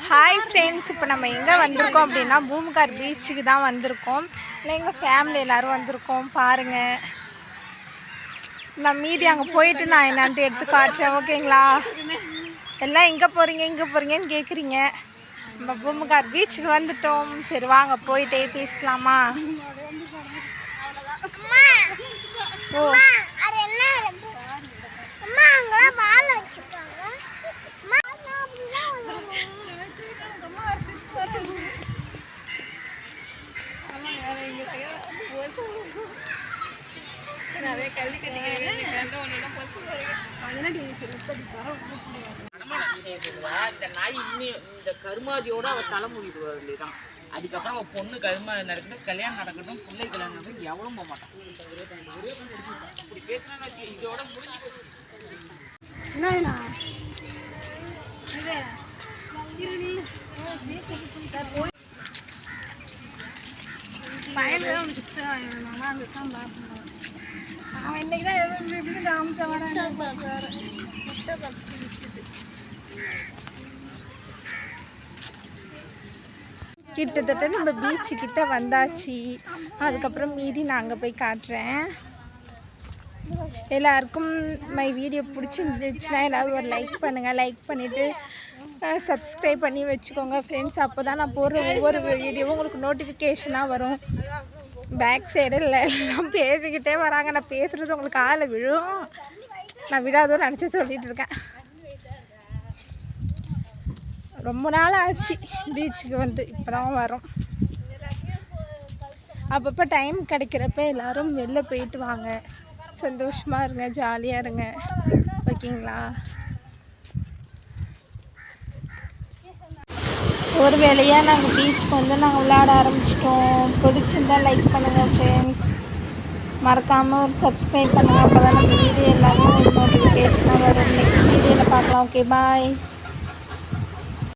Hi friends இப்போ நம்ம எங்கே வந்திருக்கோம் அப்படின்னா பூமுகார் பீச்சுக்கு தான் வந்திருக்கோம் இல்லை எங்கள் ஃபேமிலி எல்லோரும் வந்திருக்கோம் பாருங்கள் நான் மீதி அங்கே போயிட்டு நான் என்னான்ட்டு எடுத்து காட்டுறேன் ஓகேங்களா எல்லாம் எங்கே போகிறீங்க எங்கே போகிறீங்கன்னு கேட்குறீங்க நம்ம பூமுகார் பீச்சுக்கு வந்துட்டோம் சரி வாங்க போயிட்டே பேசலாமா ஓ இந்த நாய் இன்னும் இந்த கருமாதியோட அவ தலை மூடிட்டு வர வேண்டியதான் அதுக்கப்புறம் அவ பொண்ணு கருமா நடக்கட்டும் கல்யாணம் நடக்கட்டும். பிள்ளை கல்யாணம் நடக்கட்டும். எவளும் போக மாட்டான் இப்படி பேசுனா இதோட முடிஞ்சு அவன் இன்னைக்கு தான் எதுவும் இப்படி காமிச்சவன கிட்டத்தட்ட நம்ம பீச்சு கிட்ட வந்தாச்சு. அதுக்கப்புறம் மீதி நான் அங்கே போய் காட்டுறேன். எல்லாருக்கும் மை வீடியோ பிடிச்சிருந்துச்சுன்னா எல்லாரும் ஒரு லைக் பண்ணுங்கள் லைக் பண்ணிவிட்டு சப்ஸ்கிரைப் பண்ணி வச்சுக்கோங்க ஃப்ரெண்ட்ஸ் அப்போ தான் நான் போடுற ஒவ்வொரு வீடியோவும் உங்களுக்கு நோட்டிஃபிகேஷனாக வரும். பேக் சைடில் எல்லாம் பேசிக்கிட்டே வராங்க. நான் பேசுகிறது உங்களுக்கு காலை விழும். நான் விழாதோ நினச்சி சொல்லிகிட்டு இருக்கேன். ரொம்ப நாள் ஆச்சு பீச்சுக்கு வந்து இப்போ தான் வரோம். அப்பப்போ டைம் கிடைக்கிறப்ப எல்லாரும் வெளில போயிட்டு வாங்க. சந்தோஷமாக இருங்க ஜாலியாக இருங்க. ஓகேங்களா? ஒரு வேலையாக நாங்கள் பீச்சுக்கு வந்து நாங்கள் விளையாட ஆரம்பிச்சிட்டோம். பிடிச்சிருந்தால் லைக் பண்ணுங்கள் ஃப்ரெண்ட்ஸ் மறக்காமல் ஒரு சப்ஸ்கிரைப் பண்ணுங்கள் அப்போ தான் நம்ம வீடியோ எல்லாமே ஒரு நோட்டிஃபிகேஷனாக வரும் நெக்ஸ்ட் வீடியோவில் பார்க்கலாம். Okay bye